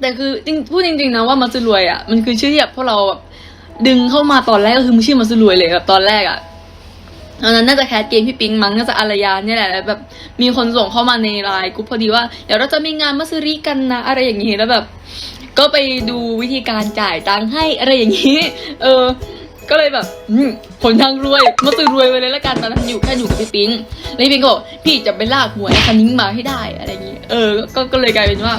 แต่คือจริงพูดจริงๆนะว่ามาซื้อรวยอะมันคือชื่อที่แบบพวกเราแบบดึงเข้ามาตอนแรกก็คือมันชื่อมาซื้อรวยเลยแบบตอนแรกอะตอนนั้นน่าจะแคสเกมพี่ปิงมั้งน่าจะอารยาเนี่ยแหละแล้วแบบมีคนส่งเข้ามาในไลน์กรุ๊ปพอดีว่าเดี๋ยวเราจะมีงานมาซื้อรีกันนะ อะไรอย่างนี้แล้วแบบ ก็ไปดูวิธีการจ่ายตังค์ให้อะไรอย่างนี้ เออ ก็เลยแบบผลทางรวยมาซื้อรวยไปเลยละกันตอนนั้นอยู่แค่อยู่กับพี่ปิงแล้วพี่ปิงก็บอกพี่จะไปลากหัวไอ้คันนิ้งมาให้ได้อะไรอย่างนี้ เออ ก็ก็เลยกลายเป็นว่า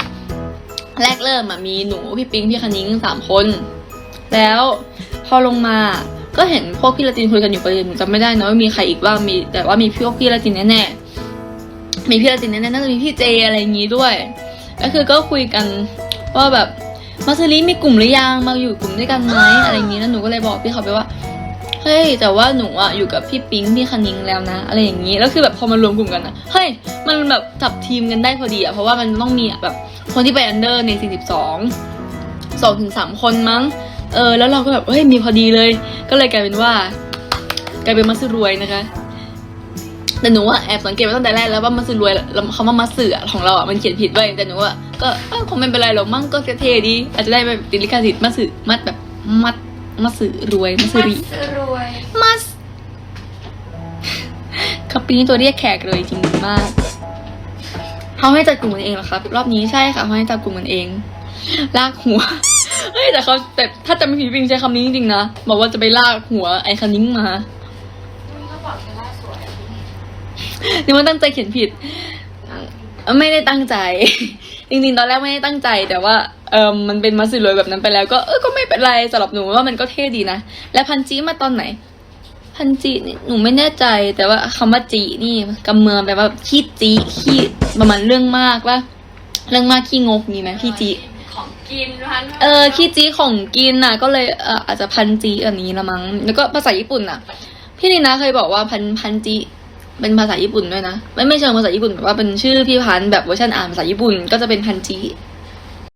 แรกเริ่มอะมีหนูพี่ปิงพี่คณิ้งสามคน แล้วพอลงมาก็เห็นพวกพี่ละตินคุยกันอยู่ประเด็นหนูจำไม่ได้นะว่ามีใครอีกบ้างมีแต่ว่ามีพวกพี่ละตินแน่ๆมีพี่ละตินแน่ๆน่าจะมีพี่เจอะไรอย่างงี้ด้วย ก็คือก็คุยกันว่าแบบมาซารีมีกลุ่มหรือยังมาอยู่กลุ่มด้วยกันไหมอะไรอย่างงี้แล้วหนูก็เลยบอกพี่เขาไปว่า เฮ้ยแต่ว่าหนูอะอยู่กับพี่ปิงพี่คณิงแล้วนะ อะไรอย่างงี้แล้วคือแบบพอมารวมกลุ่มกันอะเฮ้ยมันแบบจับทีมกันได้พอดีอะเพราะว่ามันต้องมีแบบคนที่ไปอันเดอร์ใน 42 2ถึง3คนมั้งเออแล้วเราก็แบบเฮ้ยมีพอดีเลย ก็เลยกลายเป็นว่ากลายเป็นมัสรวยนะคะแต่หนูว่าแอบสังเกตมาตั้งแต่แรกแล้วว่ามัสรวยแล้วคำว่ามัสเสือของเราอะมันเขียนผิดไว้แต่หนูว่าก็คงไม่เป็นไรหรอกมั้งก็เท่ดี อาจจะได้แบบติดลิขสิทธิ์มัสสือมัดแบบมัดมัสสือรวยมัสรี ครับปีนี้ตัวเรียกแขกเลยจริงมากเขาให้จัดกลุ่มกันเองเหรอครับ รอบนี้ใช่ค่ะเขาให้จัดกลุ่มกันเอง ลากหัวเฮ้ยแต่เขาแต่ถ้าจำไม่ผิดปิงใช้คำนี้จริงๆนะบอกว่าจะไปลากหัวไอ้คันนิ้งมามันก็บอกจะล่าสวยนี่มันตั้งใจเขียนผิด ไม่ได้ตั้งใจ จริงๆ ตอนแรกไม่ได้ตั้งใจ แต่ว่าเออมันเป็นมัสซิลอยแบบนั้นไปแล้ว ก็เออก็ไม่เป็นไรสำหรับหนูว่ามันก็เท่ดีนะ และพันจีมาตอนไหน พันจีนี่หนูไม่แน่ใจแต่ว่าคำว่าจีนี่กำเมืองแปลว่าขี้จีขี้ประมาณเรื่องมากว่าเรื่องมากขี้งกมีไหมพี่จีของกินพันเออขี้จีของกินน่ะ ก็เลยเอออาจจะพันจีอันนี้ละมั้งแล้วก็ภาษาญี่ปุ่นน่ะ พี่นีนะเคยบอกว่าพันพันจีเป็นภาษาญี่ปุ่นด้วยนะไม่ไม่เชิงภาษาญี่ปุ่นแบบว่าเป็นชื่อพี่พันธุ์แบบเวอร์ชันอ่านภาษาญี่ปุ่นก็จะเป็นพันจี